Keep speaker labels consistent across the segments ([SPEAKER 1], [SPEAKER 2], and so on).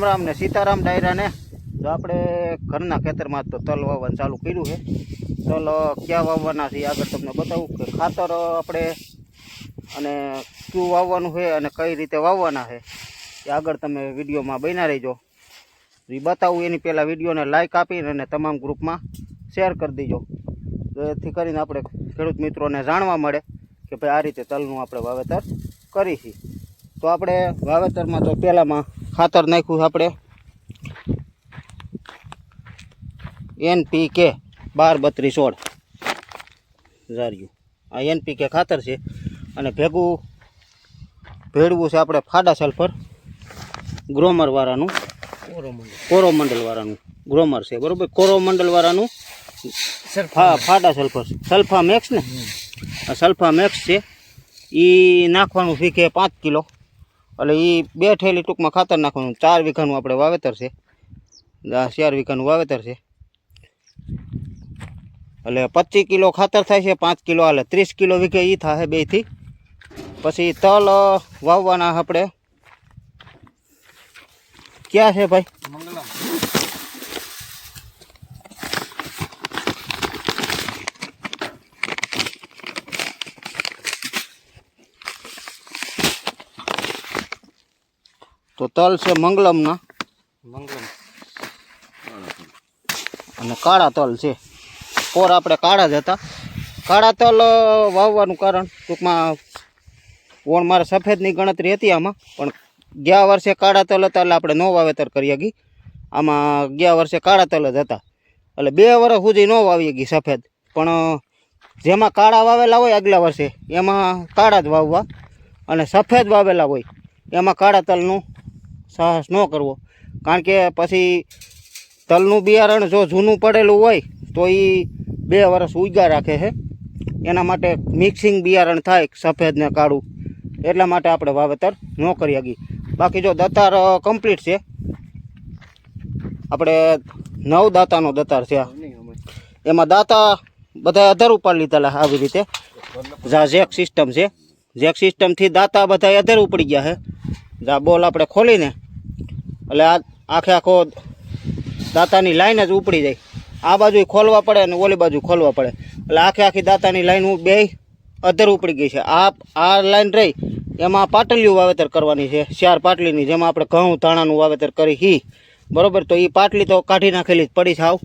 [SPEAKER 1] રામ રામ ને સીતારામ ડાયરાને જો આપણે ઘરના ખેતરમાં તો તલ વાવવાનું ચાલુ કર્યું છે. તલ ક્યાં વાવવાના છે આગળ તમને બતાવું કે ખાતર આપણે અને શું વાવવાનું છે અને કઈ રીતે વાવવાના છે એ આગળ તમે વિડીયોમાં બન્યા રહેજો. એ બતાવું એની પહેલાં વિડીયોને લાઇક આપીને અને તમામ ગ્રુપમાં શેર કરી દેજો. જેથી કરીને આપણે ખેડૂત મિત્રોને જાણવા મળે કે ભાઈ આ રીતે તલનું આપણે વાવેતર કરી તો આપણે વાવેતરમાં તો પહેલાંમાં ખાતર નાખ્યું છે આપણે. એનપીકે બાર બત્રીસ સોળ. ઝાર્યું આ એનપીકે ખાતર છે અને ભેગું ભેળવું છે આપણે ફાડા સલ્ફર ગ્રોમરવાળાનું. કોરોમંડલવાળાનું. ગ્રોમર છે બરોબર? કોરોમંડલવાળાનું હા ફાડા સલ્ફર. સલ્ફા મેક્સ ને આ સલ્ફા મેક્સ છે. એ નાખવાનું શીખે પાંચ કિલો. એટલે એ બે થેલી ટૂંકમાં ખાતર નાખવાનું. ચાર વીઘાનું આપણે વાવેતર છે. ચાર વીઘાનું વાવેતર છે. એટલે પચીસ કિલો ખાતર થાય છે, પાંચ કિલો હાલે ત્રીસ કિલો વીઘે એ થાય બેથી પછી તલ વાવવાના આપણે. ક્યાં છે ભાઈ?
[SPEAKER 2] મંગલમ.
[SPEAKER 1] તો તલ છે મંગલમના.
[SPEAKER 2] મંગલમ.
[SPEAKER 1] અને કાળા તલ છે. પોર આપણે કાળા જ હતા. કાળા તલ વાવવાનું કારણ ટૂંકમાં ઓણ મારે સફેદની ગણતરી હતી આમાં પણ ગયા વર્ષે કાળા તલ હતા એટલે આપણે નો વાવેતર કરી ગઈ આમાં ગયા વર્ષે કાળા તલ જ હતા. એટલે બે વર્ષ સુધી ન વાવી ગઈ સફેદ. પણ જેમાં કાળા વાવેલા હોય આગલા વર્ષે એમાં કાળા જ વાવવા. અને સફેદ વાવેલા હોય એમાં કાળા તલનું સાહસ ન કરવો. કારણ કે પછી તલનું બિયારણ જો જૂનું પડેલું હોય, તો એ બે વર્ષ ઉગા રાખે છે. એના માટે મિક્સિંગ બિયારણ થાય સફેદ ને કાળું. એટલા માટે આપણે વાવેતર ન કરી શકીએ. બાકી જો દતાર કમ્પ્લીટ છે. આપણે નવ દાતાનો દતાર છે એમાં દાતા બધા અધર ઉપર લીધેલા આવી રીતે. જેક સિસ્ટમ છે. જેક સિસ્ટમથી દાતા બધા અધર ઉપડી ગયા છે. જા, બોલ આપણે ખોલીને. એટલે આ આખે આખો દાતાની લાઈન જ ઉપડી જાય. આ બાજુ ખોલવા પડે અને ઓલી બાજુ ખોલવા પડે. એટલે આખે આખી દાતાની લાઈન બે અધર ઉપડી ગઈ છે. આ આ લાઈન રહી, એમાં પાટલીઓ વાવેતર કરવાની છે. ચાર પાટલીની, જેમાં આપણે ઘઉં, ધાણાનું વાવેતર કરી હી. બરાબર? તો એ પાટલી તો કાઢી નાખેલી જ પડી સાવ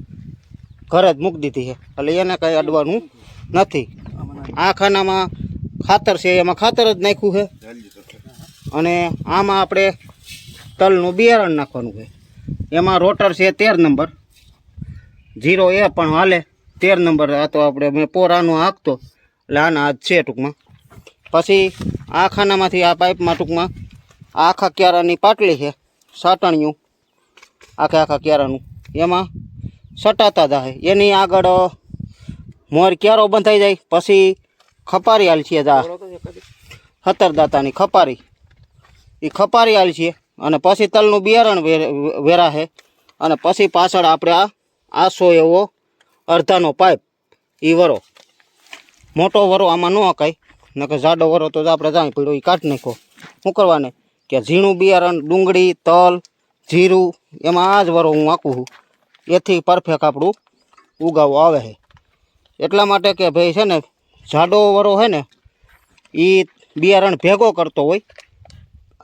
[SPEAKER 1] ઘર જ મૂકી દીધી છે. એટલે એને કંઈ અડવાનું નથી. આ ખાનામાં ખાતર છે. એમાં ખાતર જ નાખ્યું છે. અને આમાં આપણે તલનું બિયારણ નાખવાનું છે. એમાં રોટર છે તેર નંબર. જીરો એ પણ હાલે તેર નંબર આ તો આપણે મેં પોરાનો હાંકતો. એટલે આના હાથ છે ટૂંકમાં. પછી આ ખાનામાંથી આ પાઇપમાં ટૂંકમાં આખા ક્યારાની પાટલી છે સાટણિયું. આખા આખા ક્યારાનું. એમાં સટાતા જાય એની આગળ મોર ક્યારો બંધાઈ જાય પછી ખપારી હાલ છે દા સત્તર દાતાની ખપારી. એ ખપારી હાલ છીએ અને પછી તલનું બિયારણ વેરા છે અને પછી પાછળ આપણે આ, આસો એવો અડધાનો પાઇપ. એ વરો. મોટો વરો આમાં ન કાંઈ નકર જાડો વરો તો આપણે જાય પડ્યો. એ કાઢી નાખો. શું કરવાને? કે ઝીણું બિયારણ, ડુંગળી, તલ, જીરું, એમાં આ જ વરો હું આંકું છું. એથી પરફેક્ટ આપણું ઉગાવો આવે છે એટલા માટે કે ભાઈ છે ને, જાડો વરો છે ને એ બિયારણ ભેગો કરતો હોય.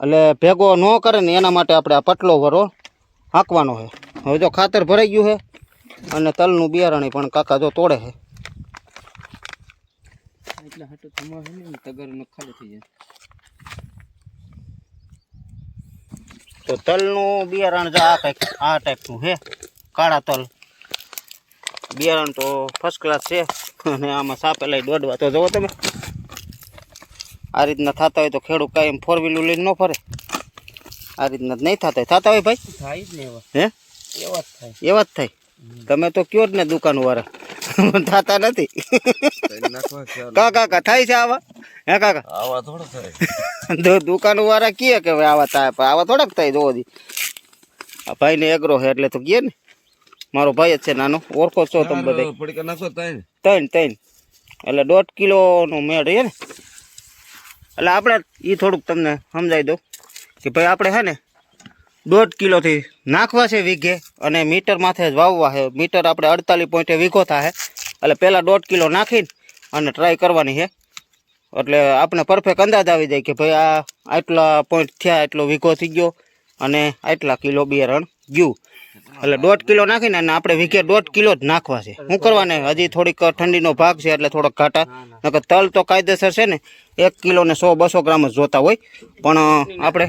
[SPEAKER 1] એટલે ભેગો ન કરે ને એના માટે આપણે આ પટલો વરો હાંકવાનો છે. હવે જો ખાતર ભરાઈ ગયું છે અને તલનું બિયારણ પણ કાકા જો તોડે છે.
[SPEAKER 2] એટલે હાટો ને તગર ખાલી થઈ જાય.
[SPEAKER 1] તો તલનું બિયારણ જો આ કંઈક આ ટાઈપનું છે કાળા તલ. બિયારણ તો ફર્સ્ટ ક્લાસ છે અને આમાં સાપેલાઈ દોડવા. તો જુઓ તમે. આ રીતના થતા હોય તો ખેડૂત કાંઈ ફોર વ્હીલર લઈને ન ફરે. આ રીતના નહીં થતા હોય. થતા હોય ભાઈ?
[SPEAKER 2] થાય જ ને
[SPEAKER 1] હે?
[SPEAKER 2] એવા જ થાય.
[SPEAKER 1] એવા જ થાય. તમે તો કયો જ ને દુકાન વાળા થતા નથી. કા કાકા થાય છે આવા? હે કાકા
[SPEAKER 2] આવા થોડો થાય.
[SPEAKER 1] દુકાન વાળા કહે કે ભાઈ આવા થાય પણ આવા થોડાક થાય જોવો દી આ ભાઈને એગ્રો છે એટલે તો કહે ને. મારો ભાઈ જ છે નાનો. ઓળખો છો તમે બધા ત્રણ ત્રણ એટલે દોઢ કિલોનો મેળ છે ને. એટલે આપણે એ થોડુંક તમને સમજાવી દઉં કે ભાઈ આપણે છે ને દોઢ કિલોથી નાખવા છે વીઘે અને મીટર માથે જ વાવવા છે. મીટર આપણે અડતાલીસ પોઈન્ટે વીઘો થાય. એટલે પહેલાં દોઢ કિલો નાખીને અને ટ્રાય કરવાની છે. એટલે આપણે પરફેક્ટ અંદાજ આવી જાય કે ભાઈ આ આટલા પોઈન્ટ થયા એટલો વીઘો થઈ ગયો અને આટલા કિલો બિયારણ ગયું. એટલે દોઢ કિલો નાખીને અને આપણે વીઘે દોઢ કિલો જ નાખવા છે. શું કરવાને? હજી થોડીક ઠંડીનો ભાગ છે એટલે થોડોક ઘાટા. નકર તલ તો કાયદેસર છે ને એક કિલો ને સો બસો ગ્રામ જ જોતા હોય. પણ આપણે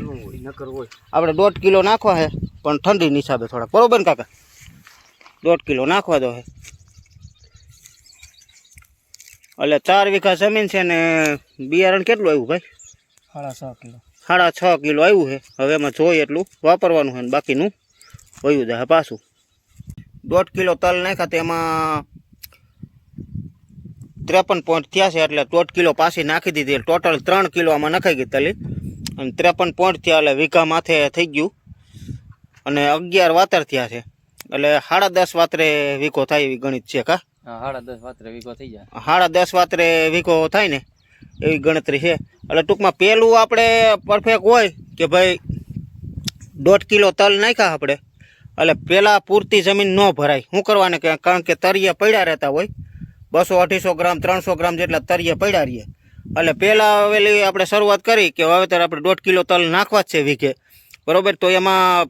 [SPEAKER 1] આપણે દોઢ કિલો નાખવા છે પણ ઠંડીની હિસાબે થોડાક. બરોબર ને કાકા? દોઢ કિલો નાખવા દો છે. એટલે ચાર વીઘા જમીન છે ને બિયારણ કેટલું આવ્યું ભાઈ?
[SPEAKER 2] સાડા છ કિલો.
[SPEAKER 1] સાડા છ કિલો આવ્યું છે. હવે એમાં જોઈએ એટલું વાપરવાનું છે ને બાકીનું. વયું જાય પાછું દોઢ કિલો તલ નાખ્યા તેમાં એમાં ત્રેપન પોઈન્ટ થયા છે એટલે દોઢ કિલો પાછી નાખી દીધી. એટલે ટોટલ ત્રણ કિલો આમાં નખાઈ ગઈ તલી. અને ત્રેપન પોઈન્ટ થયા એટલે વીઘા માથે થઈ ગયું. અને અગિયાર વાતર થયા છે. એટલે સાડા દસ વાતરે વીઘો થાય એવી ગણિત છે કા?
[SPEAKER 2] સાડા દસ વાતરે વીઘો થઈ જાય.
[SPEAKER 1] સાડા દસ વાતરે વીઘો થાય ને એવી ગણતરી છે. એટલે ટૂંકમાં પહેલું આપણે પરફેક્ટ હોય કે ભાઈ દોઢ કિલો તલ નાખ્યા આપણે. એટલે પહેલાં પૂરતી જમીન ન ભરાય. શું કરવાને કે? કારણ કે તરિયા પડ્યા રહેતા હોય. બસો અઢીસો ગ્રામ, ત્રણસો ગ્રામ જેટલા તરિયા પડ્યા રહીએ. એટલે પહેલાં હવેલી આપણે શરૂઆત કરી કે વાવેતર આપણે દોઢ કિલો તલ નાખવા જ છે વીઘે. બરાબર? તો એમાં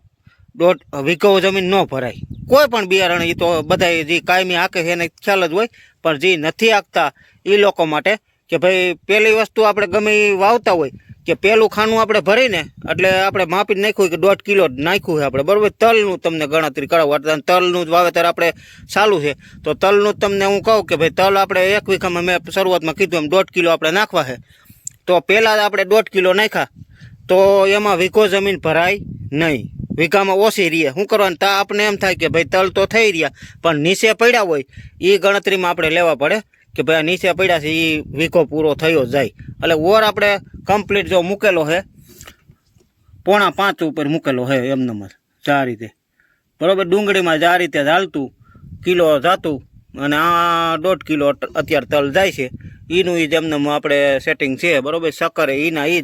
[SPEAKER 1] દોઢ વીઘો જમીન ન ભરાય. કોઈ પણ બિયારણ એ તો બધા જે કાયમી હાકે છે, એને ખ્યાલ જ હોય. પણ જે નથી હાંકતા એ લોકો માટે કે ભાઈ પહેલી વસ્તુ આપણે ગમે વાવતા હોય કે પહેલું ખાનું આપણે ભરીને, એટલે આપણે માપી નાખ્યું કે દોઢ કિલો નાખ્યું છે આપણે. બરાબર, તલનું તમને ગણતરી કરાવું. એટલે તલનું જ વાવેતર આપણે ચાલુ છે. તો તલનું તમને હું કહું કે ભાઈ, તલ આપણે એક વીઘામાં મેં શરૂઆતમાં કીધું એમ, દોઢ કિલો આપણે નાખવા છે. તો પહેલાં આપણે દોઢ કિલો નાખ્યા. તો એમાં વીઘો જમીન ભરાય નહીં. વીઘામાં ઓછી રહીએ શું કરવાનું? તા આપણે એમ થાય કે ભાઈ, તલ તો થઈ રહ્યા, પણ નીચે પડ્યા હોય એ ગણતરીમાં આપણે લેવા પડે. કે ભાઈ આ નીચે પડ્યા છે એ વીખો પૂરો થયો જાય. એટલે ઓર આપણે કમ્પ્લીટ જો મૂકેલો છે પોણા પાંચ ઉપર મૂકેલો છે એમ નંબર. આ રીતે. બરાબર, ડુંગળીમાં જ આ રીતે ચાલતું કિલો જાતું, અને આ દોઢ કિલો અત્યારે તલ જાય છે. એનું એ જ એમને આપણે સેટિંગ છે, બરોબર? શક્કર એના એ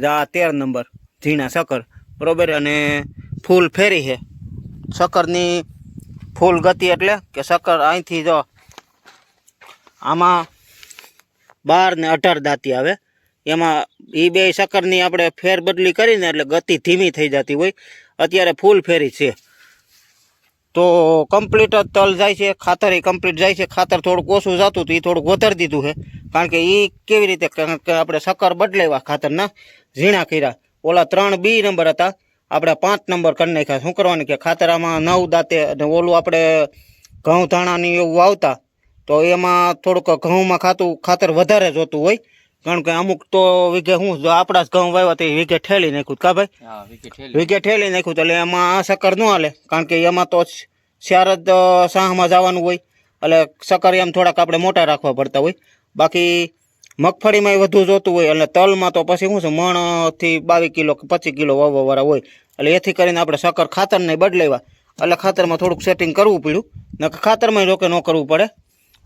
[SPEAKER 1] જ આ તેર નંબર, ઝીણા શક્કર. બરોબર? અને ફૂલ ફેરી છે. શક્કરની ફૂલ ગતિ એટલે કે શક્કર અહીંથી જો આમાં બાર ને અઢાર દાંતી આવે. એમાં એ બે શક્કરની આપણે ફેરબદલી કરીને એટલે ગતિ ધીમી થઈ જતી હોય. અત્યારે ફૂલ ફેરી છે. તો કમ્પ્લીટ જ તલ જાય છે, ખાતર એ કમ્પ્લીટ જાય છે. ખાતર થોડુંક ઓછું જતું હતું એ થોડુંક વધારી દીધું છે. કારણ કે એ કેવી રીતે આપણે શક્કર બદલાવ્યા ખાતરના? ઝીણા કર્યા. ઓલા ત્રણ બી નંબર હતા. આપણે પાંચ નંબર કરી નાખ્યા. શું કરવાનું કે ખાતર આમાં નવ દાંતે અને ઓલું આપણે ઘઉં ધાણાની એવું આવતા. તો એમાં થોડુંક ઘઉંમાં ખાતું ખાતર વધારે જોતું હોય. કારણ કે અમુક તો વીઘે હું જો આપણા જ ઘઉં વાવ્યા તો એ વીઘે ઠેલી નાખ્યું કા ભાઈ?
[SPEAKER 2] વીઘે ઠેલી.
[SPEAKER 1] નાખ્યું તો એટલે એમાં આ શક્કર ન હાલે. કારણ કે એમાં તો ચાર જ શાહમાં સાહમાં જવાનું હોય. એટલે શક્કર એમ થોડાક આપણે મોટા રાખવા પડતા હોય. બાકી મગફળીમાં વધુ જોતું હોય એટલે તલમાં તો પછી શું છે મણથી બાવીસ કિલો કે પચીસ કિલો વાવવાવાળા હોય. એટલે એથી કરીને આપણે શક્કર ખાતરને બદલાવ્યા. એટલે ખાતરમાં થોડુંક સેટિંગ કરવું પડ્યું. નકર ખાતરમાં રોકે ન કરવું પડે.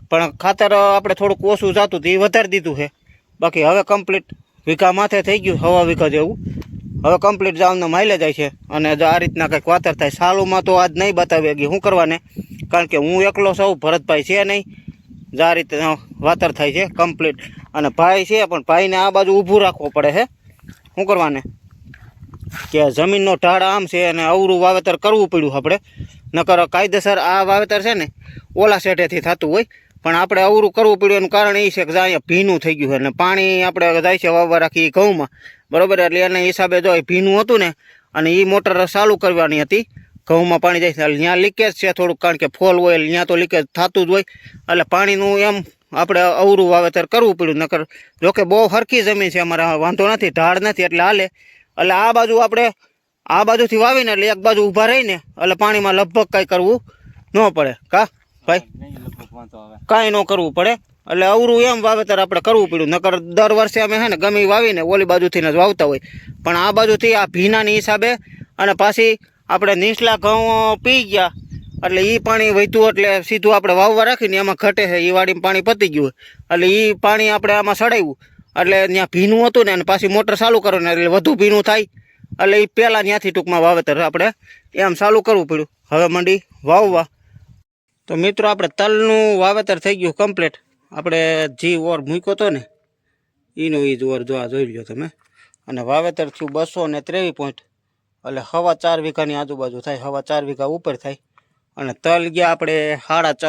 [SPEAKER 1] પણ ખાતર આપણે થોડુંક ઓછું જતું હતું, એ વધારી દીધું છે. બાકી હવે કમ્પ્લીટ વીઘા માથે થઈ ગયું હવા વીઘા જેવું. હવે કમ્પ્લીટ જાવનો માઇલેજ જાય છે અને જો આ રીતના કંઈક વાતર થાય, સાલુમાં તો આજ નહીં બતાવી ગઈ શું કરવાને. કારણ કે હું એકલો સૌ, ભરતભાઈ છે નહીં. જો આ રીતે વાતર થાય છે કમ્પ્લીટ અને ભાઈ છે, પણ ભાઈને આ બાજુ ઊભું રાખવું પડે છે. શું કરવાને? કે જમીનનો ઢાળ આમ છે અને અવરું વાવેતર કરવું પડ્યું આપણે. નકર કાયદેસર આ વાવેતર છે ને, ઓલા સેટેથી થતું હોય. પણ આપણે અવરું કરવું પડ્યું એનું કારણ એ છે કે અહીંયા ભીનું થઈ ગયું છે. અને પાણી આપણે જાય છે વાવવા રાખી ઘઉંમાં. બરાબર? એટલે એના હિસાબે જો ભીનું હતું ને, અને એ મોટર ચાલુ કરવાની હતી, ઘઉંમાં પાણી જાય છે. એટલે ત્યાં લીકેજ છે થોડુંક, કારણ કે ફોલ હોય, એટલે ત્યાં તો લીકેજ થતું જ હોય. એટલે પાણીનું એમ આપણે અવરું વાવેતર કરવું પડ્યું. નકર જોકે બહુ હરખી જમીન છે અમારે વાંધો નથી, ઢાળ નથી, એટલે હાલે. એટલે આ બાજુ આપણે, આ બાજુથી વાવીને એટલે એક બાજુ ઊભા રહીને, એટલે પાણીમાં લગભગ કાંઈ કરવું ન પડે. કા? ભાઈ? કાંઈ ન કરવું પડે. એટલે અવરું એમ વાવેતર આપણે કરવું પડ્યું. નકર દર વર્ષે અમે હે ને ગમે વાવીને ઓલી બાજુથી જ વાવતા હોય. પણ આ બાજુથી આ ભીનાની હિસાબે અને પાછી આપણે નીચલા ઘઉં પી ગયા. એટલે એ પાણી વહેતું એટલે સીધું આપણે વાવવા રાખીને એમાં ઘટે છે. એ વાડીમાં પાણી પતી ગયું એટલે એ પાણી આપણે આમાં સડાવ્યું. એટલે ત્યાં ભીનું હતું ને અને પાછી મોટર ચાલુ કરો ને એટલે વધુ ભીનું થાય. એટલે એ પહેલાં ત્યાંથી ટૂંકમાં વાવેતર આપણે એમ ચાલુ કરવું પડ્યું. હવે મંડી વાવવા. તો મિત્રો, આપણે તલનું વાવેતર થઈ ગયું કમ્પ્લીટ આપણે જે ઓર મૂક્યો હતો ને, એનો એ જ ઓર જો આ જોઈ લ્યો તમે. અને વાવેતર થયું બસો ને ત્રેવીસ પોઈન્ટ એટલે હવા ચાર વીઘાની આજુબાજુ થાય, હવા ચાર વીઘા ઉપર થાય. અને તલ ગયા આપણે સાડા છ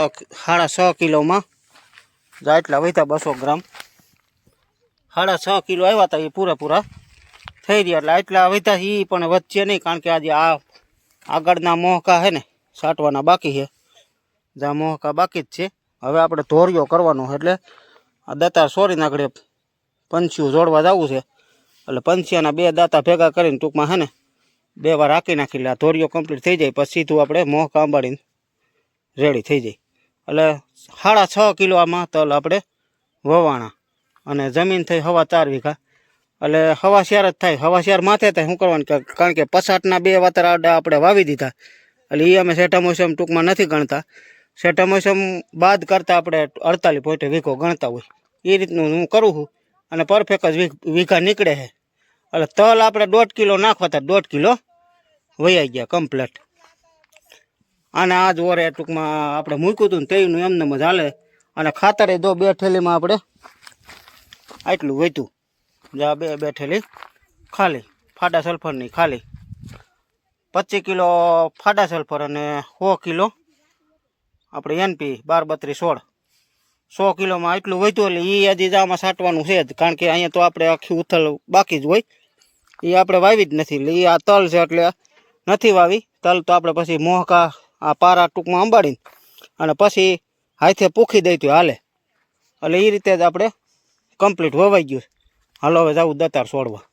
[SPEAKER 1] સાડા છ કિલોમાં. જાય એટલા વધ્યા બસો ગ્રામ. સાડા છ કિલો આવ્યા હતા એ પૂરેપૂરા. થઈ રહ્યા એટલે એટલા વધ્યા એ પણ વધશે નહીં, કારણ કે આજે આ આગળના મોહકા છે ને, સાટવાના બાકી છે. જ્યાં મોહકા બાકી જ છે. હવે આપણે ધોરિયો કરવાનો એટલે આ દાંતા સોરીને આગળ પંછીઓ જોડવા જવું છે. એટલે પંછીઓના બે દાંતા ભેગા કરીને ટૂંકમાં હે ને, બે વાર રાખી નાખી એટલે આ ધોરિયો કમ્પ્લીટ થઈ જાય, પછી સીધું આપણે મોહકા કાંબાડીને રેડી થઈ જાય. એટલે સાડા છ કિલો આમાં તલ આપણે વવાણા અને જમીન થઈ હવા ચાર વીઘા. એટલે હવાશિયાર જ થાય. હવાશિયાર માથે થાય. શું કરવાનું? કે- કારણ કે પસાટના બે વાતર આડા આપણે વાવી દીધા. એટલે એ અમે શેઠા મોસમ ટૂંકમાં નથી ગણતા. મોસમ બાદ કરતાં આપણે અડતાલીસ પોઈન્ટ વીઘો ગણતા હોય. એ રીતનું હું કરું છું. અને પરફેક્ટ જ વીઘ- નીકળે છે. એટલે તલ આપણે દોઢ કિલો નાખવા હતા દોઢ કિલો વૈયા ગયા કમ્પ્લેટ અને આ જ ઓરે ટૂંકમાં આપણે મૂક્યું હતું ને તેનું એમને જ હાલે. અને ખાતરે દો બે ઠેલીમાં આપણે આટલું વધ્યું. જા બે બે થેલી ખાલી, ફાડા સલ્ફરની ખાલી. પચીસ કિલો ફાડા સલ્ફર અને સો કિલો આપણે એનપી બાર બત્રીસ સોળ. સો કિલોમાં એટલું વધ્યું એટલે એ હજી આમાં સાટવાનું છે જ. કારણ કે અહીંયા તો આપણે આખી ઉથલ બાકી જ હોય. એ આપણે વાવી જ નથી. એટલે એ આ તલ છે એટલે નથી વાવી. તલ તો આપણે પછી મોહકા આ પારા ટૂંકમાં અંબાડીને અને પછી હાથે પૂખી દઈ તો હાલે. એટલે એ રીતે જ આપણે કમ્પ્લીટ વવાઈ ગયું હાલો હવે જવું દતાર છોડવા.